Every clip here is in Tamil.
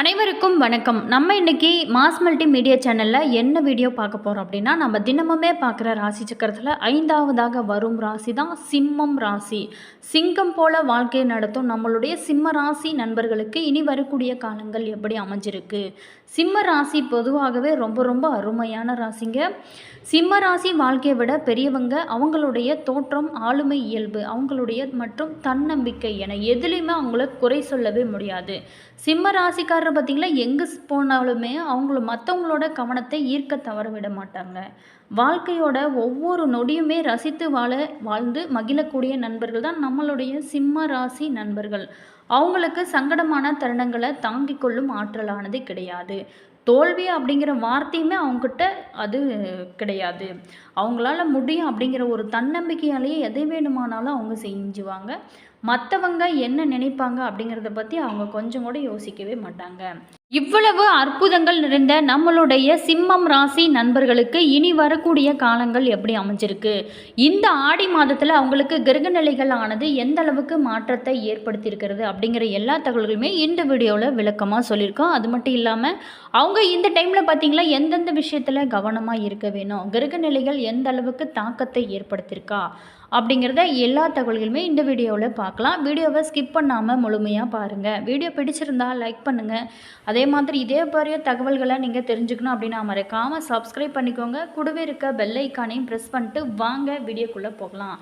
அனைவருக்கும் வணக்கம். நம்ம இன்னைக்கு மாஸ் மல்டி மீடியா சேனலில் என்ன வீடியோ பார்க்க போகிறோம் அப்படின்னா நம்ம தினமுமே பார்க்குற ராசி சக்கரத்தில் ஐந்தாவதாக வரும் ராசி தான் சிம்மம் ராசி. சிங்கம் போல வாழ்க்கையை நடத்தும் நம்மளுடைய சிம்ம ராசி நண்பர்களுக்கு இனி வரக்கூடிய காலங்கள் எப்படி அமைஞ்சிருக்கு? சிம்ம ராசி பொதுவாகவே ரொம்ப ரொம்ப அருமையான ராசிங்க. சிம்ம ராசி வாழ்க்கையை விட பெரியவங்க அவங்களுடைய தோற்றம் ஆளுமை இயல்பு அவங்களுடைய மற்றும் தன்னம்பிக்கை என எதுலேயுமே அவங்கள குறை சொல்லவே முடியாது. சிம்ம ராசிக்காரர் பார்த்திங்கன்னா எங்கே போனாலுமே அவங்கள மற்றவங்களோட கவனத்தை ஈர்க்க தவற விட மாட்டாங்க. வாழ்க்கையோட ஒவ்வொரு நொடியுமே ரசித்து வாழ வாழ்ந்து மகிழக்கூடிய நண்பர்கள் தான் நம்மளுடைய சிம்ம ராசி நண்பர்கள். அவங்களுக்கு சங்கடமான தருணங்களை தாங்கிக் கொள்ளும் ஆற்றலானது கிடையாது. தோல்வி அப்படிங்கிற வார்த்தையுமே அவங்கக்கிட்ட அது கிடையாது. அவங்களால முடியும் அப்படிங்கிற ஒரு தன்னம்பிக்கையாலேயே எதை வேணுமானாலும் அவங்க செஞ்சுவாங்க. மற்றவங்க என்ன நினைப்பாங்க அப்படிங்கிறத பற்றி அவங்க கொஞ்சம் கூட யோசிக்கவே மாட்டாங்க. இவ்வளவு அற்புதங்கள் நிறைந்த நம்மளுடைய சிம்மம் ராசி நண்பர்களுக்கு இனி வரக்கூடிய காலங்கள் எப்படி அமைஞ்சிருக்கு? இந்த ஆடி மாதத்தில் அவங்களுக்கு கிரகநிலைகள் ஆனது எந்த அளவுக்கு மாற்றத்தை ஏற்படுத்தியிருக்கிறது அப்படிங்கிற எல்லா தகவல்களுமே இந்த வீடியோவில் விளக்கமாக சொல்லியிருக்கோம். அது மட்டும் இல்லாமல் அவங்க இந்த டைமில் பார்த்தீங்களா எந்தெந்த விஷயத்தில் கவனமாக இருக்க வேணும்? கிரக நிலைகள் எந்த அளவுக்கு தாக்கத்தை ஏற்படுத்தியிருக்கா? அப்படிங்கிறத எல்லா தகவல்களுமே இந்த வீடியோவில் பார்க்கலாம். வீடியோவை ஸ்கிப் பண்ணாமல் முழுமையாக பாருங்கள் வீடியோ பிடிச்சிருந்தா லைக் பண்ணுங்கள் அதே மாதிரி இதே மாதிரியே தகவல்களை நீங்கள் தெரிஞ்சுக்கணும் அப்படின்னா மறக்காமல் சப்ஸ்கிரைப் பண்ணிக்கோங்க. கூடவே இருக்க பெல் ஐக்கானையும் ப்ரெஸ் பண்ணிட்டு வாங்க வீடியோக்குள்ளே போகலாம்.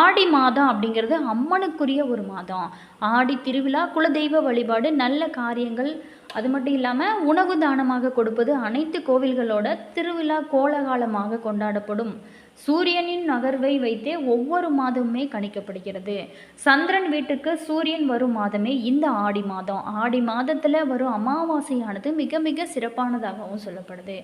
ஆடி மாதம் அப்படிங்கிறது அம்மனுக்குரிய ஒரு மாதம். ஆடி திருவிழா குலதெய்வ வழிபாடு நல்ல காரியங்கள். அது மட்டும் இல்லாமல் உணவு தானமாக கொடுப்பது அனைத்து கோவில்களோட திருவிழா கோலகாலமாக கொண்டாடப்படும். சூரியனின் நகர்வை வைத்தே ஒவ்வொரு மாதமுமே கணிக்கப்படுகிறது. சந்திரன் வீட்டுக்கு சூரியன் வரும் மாதமே இந்த ஆடி மாதம். ஆடி மாதத்தில் வரும் அமாவாசையானது மிக மிக சிறப்பானதாகவும் சொல்லப்படுது.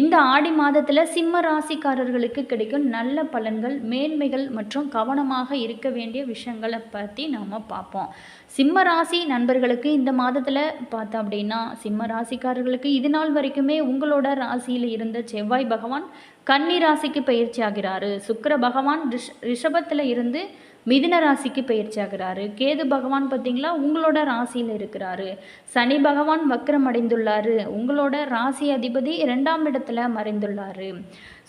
இந்த ஆடி மாதத்தில் சிம்ம ராசிக்காரர்களுக்கு கிடைக்கும் நல்ல பலன்கள் மேன்மைகள் மற்றும் கவனமாக இருக்க வேண்டிய விஷயங்களை பற்றி நாம் பார்ப்போம். சிம்ம ராசி நண்பர்களுக்கு இந்த மாதத்தில் பார்த்தோம் அப்படின்னா சிம்ம ராசிக்காரர்களுக்கு இது நாள் வரைக்குமே உங்களோட ராசியில் இருந்த செவ்வாய் பகவான் கன்னி ராசிக்கு பயிற்சி ஆகிறாரு. சுக்கர பகவான் ரிஷ் ரிஷபத்தில் இருந்து மிதுன ராசிக்கு பயிற்சி ஆகிறாரு. கேது பகவான் பார்த்தீங்களா உங்களோட ராசியில் இருக்கிறாரு. சனி பகவான் வக்ரம் அடைந்துள்ளாரு. உங்களோட ராசி அதிபதி ரெண்டாம் இடத்துல மறைந்துள்ளாரு.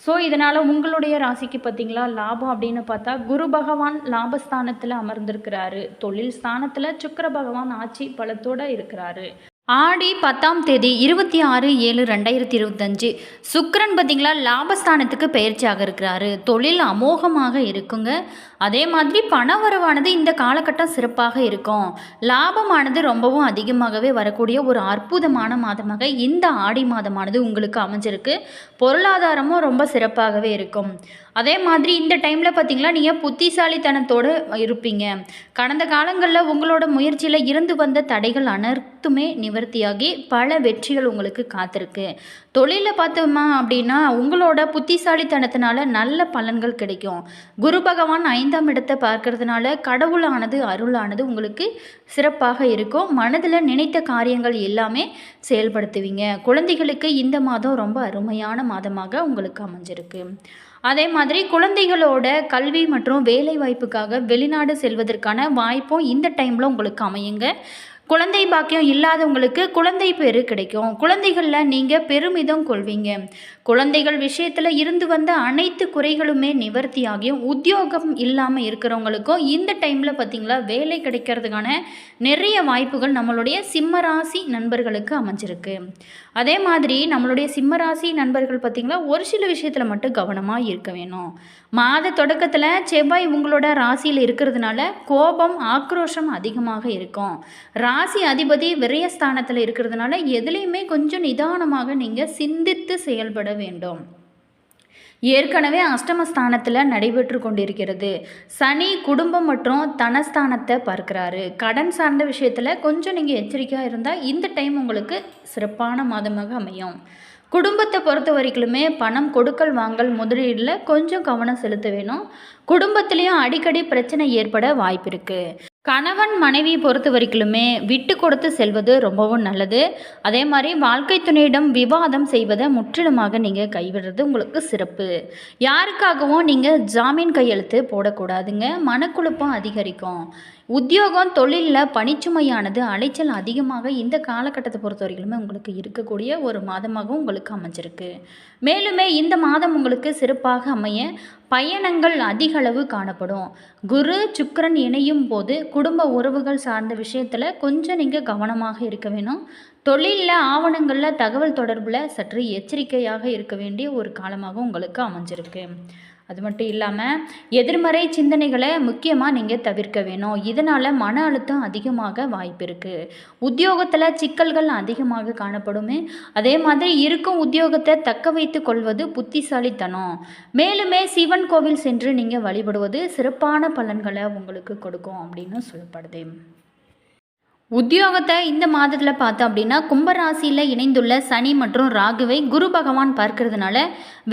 ஸோ இதனால் உங்களுடைய ராசிக்கு பார்த்தீங்களா லாபம் அப்படின்னு பார்த்தா குரு பகவான் லாபஸ்தானத்தில் அமர்ந்திருக்கிறாரு. தொழில் ஸ்தானத்தில் சுக்கர பகவான் ஆட்சி பலத்தோடு இருக்கிறாரு. ஆடி பத்தாம் தேதி இருபத்தி ஆறு ஏழு ரெண்டாயிரத்தி இருபத்தஞ்சு. சுக்கரன் பார்த்திங்களா லாபஸ்தானத்துக்கு பயிற்சியாக இருக்கிறாரு. தொழில் அமோகமாக இருக்குங்க. அதே மாதிரி பண வரவானது இந்த காலகட்டம் சிறப்பாக இருக்கும். லாபமானது ரொம்பவும் அதிகமாகவே வரக்கூடிய ஒரு அற்புதமான மாதமாக இந்த ஆடி மாதமானது உங்களுக்கு அமைஞ்சிருக்கு. பொருளாதாரமும் ரொம்ப சிறப்பாகவே இருக்கும். அதே மாதிரி இந்த டைமில் பார்த்தீங்களா நீங்கள் புத்திசாலித்தனத்தோடு இருப்பீங்க. கடந்த காலங்களில் உங்களோட முயற்சியில் இருந்து வந்த தடைகள் அனைத்துமே நிவர்த்தியாகி பல வெற்றிகள் உங்களுக்கு காத்திருக்கு. தொழிலில் பார்த்தோமா அப்படின்னா உங்களோட புத்திசாலித்தனத்தினால நல்ல பலன்கள் கிடைக்கும். குரு பகவான் ஐந்தாம் இடத்தை பார்க்கறதுனால கடவுளானது அருளானது உங்களுக்கு சிறப்பாக இருக்கும். மனதில் நினைத்த காரியங்கள் எல்லாமே செயல்படுத்துவீங்க. குழந்தைகளுக்கு இந்த மாதம் ரொம்ப அருமையான மாதமாக உங்களுக்கு அமைஞ்சிருக்கு. அதே மாதிரி குழந்தைகளோட கல்வி மற்றும் வேலை வாய்ப்புக்காக வெளிநாடு செல்வதற்கான வாய்ப்பும் இந்த டைமில் உங்களுக்கு அமையுங்க. குழந்தை பாக்கியம் இல்லாதவங்களுக்கு குழந்தை பேரு கிடைக்கும். குழந்தைகளில் நீங்கள் பெருமிதம் கொள்வீங்க. குழந்தைகள் விஷயத்தில் இருந்து வந்த அனைத்து குறைகளுமே நிவர்த்தியாகியும் உத்தியோகம் இல்லாமல் இருக்கிறவங்களுக்கும் இந்த டைமில் பார்த்திங்களா வேலை கிடைக்கிறதுக்கான நிறைய வாய்ப்புகள் நம்மளுடைய சிம்மராசி நண்பர்களுக்கு அமைஞ்சிருக்கு. அதே மாதிரி நம்மளுடைய சிம்மராசி நண்பர்கள் பார்த்திங்களா ஒரு சில விஷயத்தில் மட்டும் கவனமாக இருக்க வேணும். மாத தொடக்கத்தில் செவ்வாய் உங்களோட ராசியில் இருக்கிறதுனால கோபம் ஆக்ரோஷம் அதிகமாக இருக்கும். ராசி அதிபதி விரயஸ்தானத்தில் இருக்கிறதுனால எதுலேயுமே கொஞ்சம் நிதானமாக நீங்கள் சிந்தித்து செயல்பட வேண்டும். ஏற்கனவே அஷ்டமஸ்தானத்தில் நடைபெற்று கொண்டிருக்கிறது. சனி குடும்பம் மற்றும் தனஸ்தானத்தை பார்க்குறாரு. கடன் சார்ந்த விஷயத்தில் கொஞ்சம் நீங்கள் எச்சரிக்கையாக இருந்தால் இந்த டைம் உங்களுக்கு சிறப்பான மாதமாக அமையும். குடும்பத்தை பொறுத்த வரைக்குமே பணம் கொடுக்கல் வாங்கல் முதலீடில் கொஞ்சம் கவனம் செலுத்த வேணும். குடும்பத்துலேயும் அடிக்கடி பிரச்சனை ஏற்பட வாய்ப்பு இருக்குது கணவன் மனைவி பொறுத்த வரைக்குமே விட்டு கொடுத்து செல்வது ரொம்பவும் நல்லது. அதே மாதிரி வாழ்க்கை துணையிடம் விவாதம் செய்வதை முற்றிலுமாக நீங்கள் கைவிடுறது உங்களுக்கு சிறப்பு. யாருக்காகவும் நீங்கள் ஜாமீன் கையெழுத்து போடக்கூடாதுங்க. மனக்குழப்பம் அதிகரிக்கும். உத்தியோகம் தொழிலில் பணிச்சுமையானது அலைச்சல் அதிகமாக இந்த காலகட்டத்தை பொறுத்தவரைக்குமே உங்களுக்கு இருக்கக்கூடிய ஒரு மாதமாகவும் உங்களுக்கு அமைஞ்சிருக்கு. மேலுமே இந்த மாதம் உங்களுக்கு சிறப்பாக அமைய பயணங்கள் அதிக அளவு காணப்படும். குரு சுக்கரன் இணையும் போது குடும்ப உறவுகள் சார்ந்த விஷயத்தில் கொஞ்சம் நீங்கள் கவனமாக இருக்க வேணும். தொழிலில் ஆவணங்களில் தகவல் தொடர்பில் சற்று எச்சரிக்கையாக இருக்க வேண்டிய ஒரு காலமாக உங்களுக்கு அமைஞ்சிருக்கு. அது மட்டும் இல்லாமல் எதிர்மறை சிந்தனைகளை முக்கியமாக நீங்கள் தவிர்க்க வேணும். இதனால் மன அழுத்தம் அதிகமாக வாய்ப்பு இருக்குது உத்தியோகத்தில் சிக்கல்கள் அதிகமாக காணப்படுமே அதே மாதிரி இருக்கும் உத்தியோகத்தை தக்க வைத்து கொள்வது புத்திசாலித்தனம். மேலுமே சிவன் கோவில் சென்று நீங்கள் வழிபடுவது சிறப்பான பலன்களை உங்களுக்கு கொடுக்கும் அப்படின்னு சொல்லப்படுது. உத்தியோகத்தை இந்த மாதத்தில் பார்த்தோம் அப்படின்னா கும்பராசியில் இணைந்துள்ள சனி மற்றும் ராகுவை குரு பகவான் பார்க்கறதுனால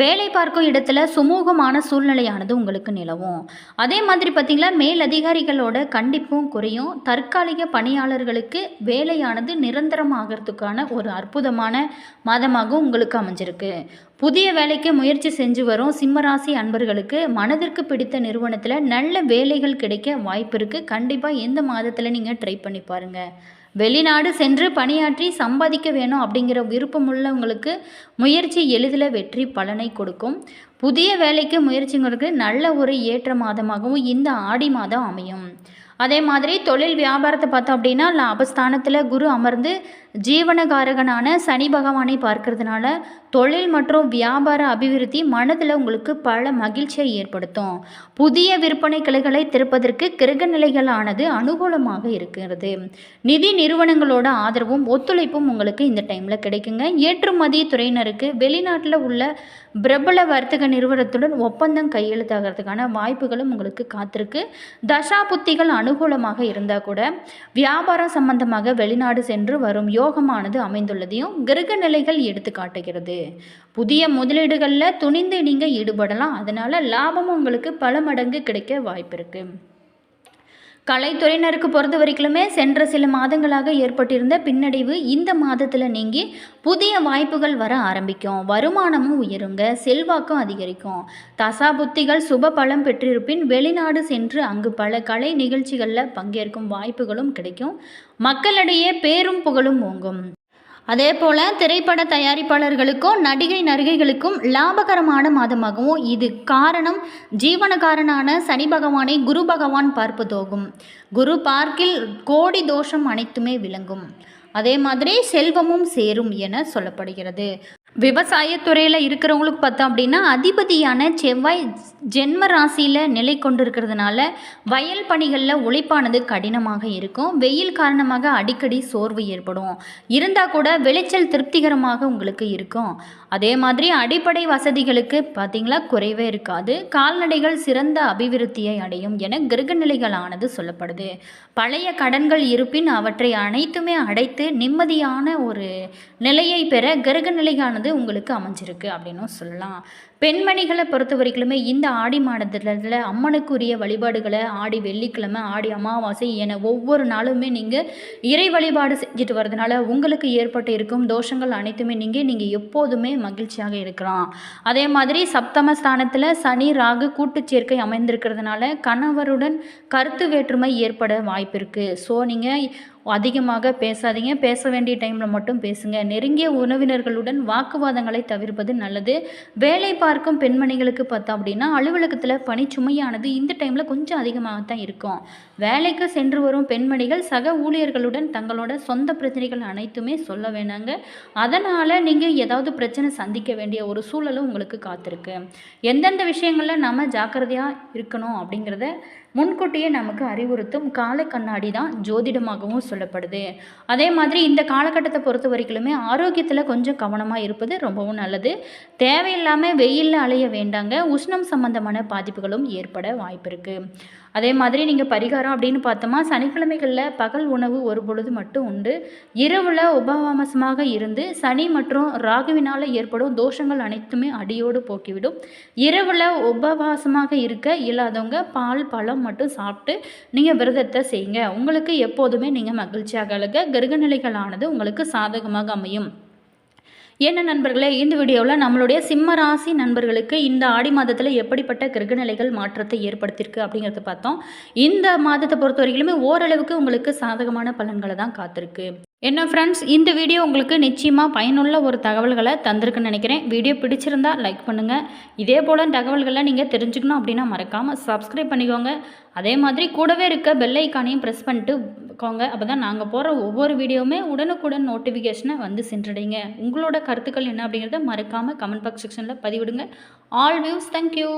வேலை பார்க்கும் இடத்துல சுமூகமான சூழ்நிலையானது உங்களுக்கு நிலவும். அதே மாதிரி பார்த்திங்கன்னா மேலதிகாரிகளோட கண்டிப்பும் குறையும். தற்காலிக பணியாளர்களுக்கு வேலையானது நிரந்தரமாகறதுக்கான ஒரு அற்புதமான மாதமாகவும் உங்களுக்கு அமைஞ்சிருக்கு. புதிய வேலைக்கு முயற்சி செஞ்சு வரும் சிம்மராசி அன்பர்களுக்கு மனதிற்கு பிடித்த நிறுவனத்தில் நல்ல வேலைகள் கிடைக்க வாய்ப்பு இருக்குது கண்டிப்பாக எந்த மாதத்தில் நீங்கள் ட்ரை பண்ணி பாருங்கள் வெளிநாடு சென்று பணியாற்றி சம்பாதிக்க வேணும் அப்படிங்கிற விருப்பம் உள்ளவங்களுக்கு முயற்சி எளிதில் வெற்றி பலனை கொடுக்கும். புதிய வேலைக்கு முயற்சிங்களுக்கு நல்ல ஒரு ஏற்ற மாதமாகவும் இந்த ஆடி மாதம் அமையும். அதே மாதிரி தொழில் வியாபாரத்தை பார்த்தோம் அப்படின்னா லாபஸ்தானத்தில் குரு அமர்ந்து ஜீவனகாரகனான சனி பகவானை பார்க்கறதுனால தொழில் மற்றும் வியாபார அபிவிருத்தி மனதில் உங்களுக்கு பல மகிழ்ச்சியை ஏற்படுத்தும். புதிய விற்பனை கிளைகளை திறப்பதற்கு கிரக நிலைகளானது அனுகூலமாக இருக்கிறது. நிதி நிறுவனங்களோட ஆதரவும் ஒத்துழைப்பும் உங்களுக்கு இந்த டைமில் கிடைக்குங்க. ஏற்றுமதி துறையினருக்கு வெளிநாட்டில் உள்ள பிரபல வர்த்தக நிறுவனத்துடன் ஒப்பந்தம் கையெழுத்தாகிறதுக்கான வாய்ப்புகளும் உங்களுக்கு காத்திருக்கு. தசா புத்திகள் அனுகூலமாக இருந்தால் கூட வியாபாரம் சம்பந்தமாக வெளிநாடு சென்று வரும் யோகமானது அமைந்துள்ளதையும் கிரக நிலைகள் எடுத்து காட்டுகிறது. புதிய முதலீடுகளில் துணிந்து நீங்கள் ஈடுபடலாம். அதனால் லாபமும் உங்களுக்கு பல மடங்கு கிடைக்க வாய்ப்பு இருக்குது கலைத்துறையினருக்கு பொறுத்த வரைக்குமே சென்ற சில மாதங்களாக ஏற்பட்டிருந்த பின்னடைவு இந்த மாதத்தில் நீங்கி புதிய வாய்ப்புகள் வர ஆரம்பிக்கும். வருமானமும் உயருங்க. செல்வாக்கும் அதிகரிக்கும். தசா புத்திகள் சுப பலம் பெற்றிருப்பின் வெளிநாடு சென்று அங்கு பல கலை நிகழ்ச்சிகளில் பங்கேற்கும் வாய்ப்புகளும் கிடைக்கும். மக்களிடையே பேரும் புகழும் ஓங்கும். அதே போல் திரைப்பட தயாரிப்பாளர்களுக்கும் நடிகை நடிகைகளுக்கும் லாபகரமான மாதமாகவும் இது காரணம். ஜீவனகாரனான சனி பகவானை குரு பகவான் பார்ப்பதோகும் குரு பார்க்கில் கோடி தோஷம் அனைத்துமே விளங்கும். அதே மாதிரி செல்வமும் சேரும் என சொல்லப்படுகிறது. விவசாயத்துறையில் இருக்கிறவங்களுக்கு பார்த்தோம் அப்படின்னா அதிபதியான செவ்வாய் ஜென்ம ராசியில் நிலை கொண்டிருக்கிறதுனால வயல் பணிகளில் உழைப்பானது கடினமாக இருக்கும். வெயில் காரணமாக அடிக்கடி சோர்வு ஏற்படும். இருந்தால் கூட விளைச்சல் திருப்திகரமாக உங்களுக்கு இருக்கும். அதே மாதிரி அடிப்படை வசதிகளுக்கு பார்த்தீங்களா குறைவே இருக்காது. கால்நடைகள் சிறந்த அபிவிருத்தியை அடையும் என கிருகநிலைகளானது சொல்லப்படுது. பழைய கடன்கள் இருப்பின் அவற்றை அனைத்துமே அடைத்து நிம்மதியான ஒரு நிலையை பெற கிரகநிலையானது உங்களுக்கு அமைஞ்சிருக்கு அப்படின்னும் சொல்லலாம். பெண்மணிகளை பொறுத்த வரைக்குமே இந்த ஆடி மாதத்தில் அம்மனுக்குரிய வழிபாடுகளை ஆடி வெள்ளிக்கிழமை ஆடி அமாவாசை என ஒவ்வொரு நாளுமே நீங்கள் இறை வழிபாடு செஞ்சுட்டு வரதுனால உங்களுக்கு ஏற்பட்டு இருக்கும் தோஷங்கள் அனைத்துமே நீங்கள் நீங்கள் எப்போதுமே மகிழ்ச்சியாக இருக்கலாம். அதே மாதிரி சப்தம ஸ்தானத்தில் சனி ராகு கூட்டுச் சேர்க்கை அமைந்திருக்கிறதுனால கணவருடன் கருத்து வேற்றுமை ஏற்பட வாய்ப்பு இருக்குது ஸோ நீங்கள் அதிகமாக பேசாதீங்க. பேச வேண்டிய டைமில் மட்டும் பேசுங்க. நெருங்கிய உறவினர்களுடன் வாக்குவாதங்களை தவிர்ப்பது நல்லது. வேலை பார்க்கும் பெண்மணிகளுக்கு பார்த்தோம் அப்படின்னா அலுவலகத்தில் பணிச்சுமையானது இந்த டைமில் கொஞ்சம் அதிகமாகத்தான் இருக்கும். வேலைக்கு சென்று வரும் பெண்மணிகள் சக ஊழியர்களுடன் தங்களோட சொந்த பிரச்சனைகள் அனைத்துமே சொல்ல வேணாங்க. அதனால் நீங்கள் ஏதாவது பிரச்சனை சந்திக்க வேண்டிய ஒரு சூழலும் உங்களுக்கு காத்திருக்கு. எந்தெந்த விஷயங்களில் நம்ம ஜாக்கிரதையாக இருக்கணும் அப்படிங்கிறத முன்கூட்டியே நமக்கு அறிவுறுத்தும் கால கண்ணாடி தான் ஜோதிடமாகவும் சொல்லப்படுது. அதே மாதிரி இந்த காலகட்டத்தை பொறுத்த வரைக்குமே ஆரோக்கியத்தில் கொஞ்சம் கவனமாக இருப்பது ரொம்பவும் நல்லது. தேவையில்லாமல் வெயிலில் அலைய வேண்டாங்க. உஷ்ணம் சம்பந்தமான பாதிப்புகளும் ஏற்பட வாய்ப்பு இருக்குது அதே மாதிரி நீங்கள் பரிகாரம் அப்படின்னு பார்த்தோமா சனிக்கிழமைகளில் பகல் உணவு ஒரு பொழுது மட்டும் உண்டு. இரவில் உபவாமசமாக இருந்து சனி மற்றும் ராகுவினால் ஏற்படும் தோஷங்கள் அனைத்துமே அடியோடு போக்கிவிடும். இரவில் உபவாசமாக இருக்க இல்லாதவங்க பால் பழம் மட்டும் சாப்பிட்டு நீங்கள் விரதத்தை செய்யுங்க. உங்களுக்கு எப்போதுமே நீங்கள் மகிழ்ச்சியாக அழக கிரகநிலைகளானது உங்களுக்கு சாதகமாக அமையும். என்ன நண்பர்களே இந்த வீடியோவில் நம்மளுடைய சிம்ம ராசி நண்பர்களுக்கு இந்த ஆடி மாதத்தில் எப்படிப்பட்ட கிரகநிலைகள் மாற்றத்தை ஏற்படுத்தியிருக்கு அப்படிங்கிறத பார்த்தோம். இந்த மாதத்தை பொறுத்த வரையிலுமே ஓரளவுக்கு உங்களுக்கு சாதகமான பலன்களை தான் காத்திருக்கு. என்ன ஃப்ரெண்ட்ஸ் இந்த வீடியோ உங்களுக்கு நிச்சயமாக பயனுள்ள ஒரு தகவல்களை தந்திருக்குன்னு நினைக்கிறேன். வீடியோ பிடிச்சிருந்தா லைக் பண்ணுங்கள் இதே போல் தகவல்களை நீங்கள் தெரிஞ்சுக்கணும் அப்படின்னா மறக்காமல் சப்ஸ்கிரைப் பண்ணிக்கோங்க. அதே மாதிரி கூடவே இருக்க பெல் ஐக்கானையும் ப்ரெஸ் பண்ணிட்டு கோங்க அப்போ தான் நாங்கள் போகிற ஒவ்வொரு வீடியோவுமே உடனுக்குடன் நோட்டிஃபிகேஷனை வந்து சென்றடைங்க. உங்களோட கருத்துக்கள் என்ன அப்படிங்கிறத மறக்காமல் கமெண்ட் பாக்ஸ் செக்ஷனில் பதிவிடுங்க. All views thank you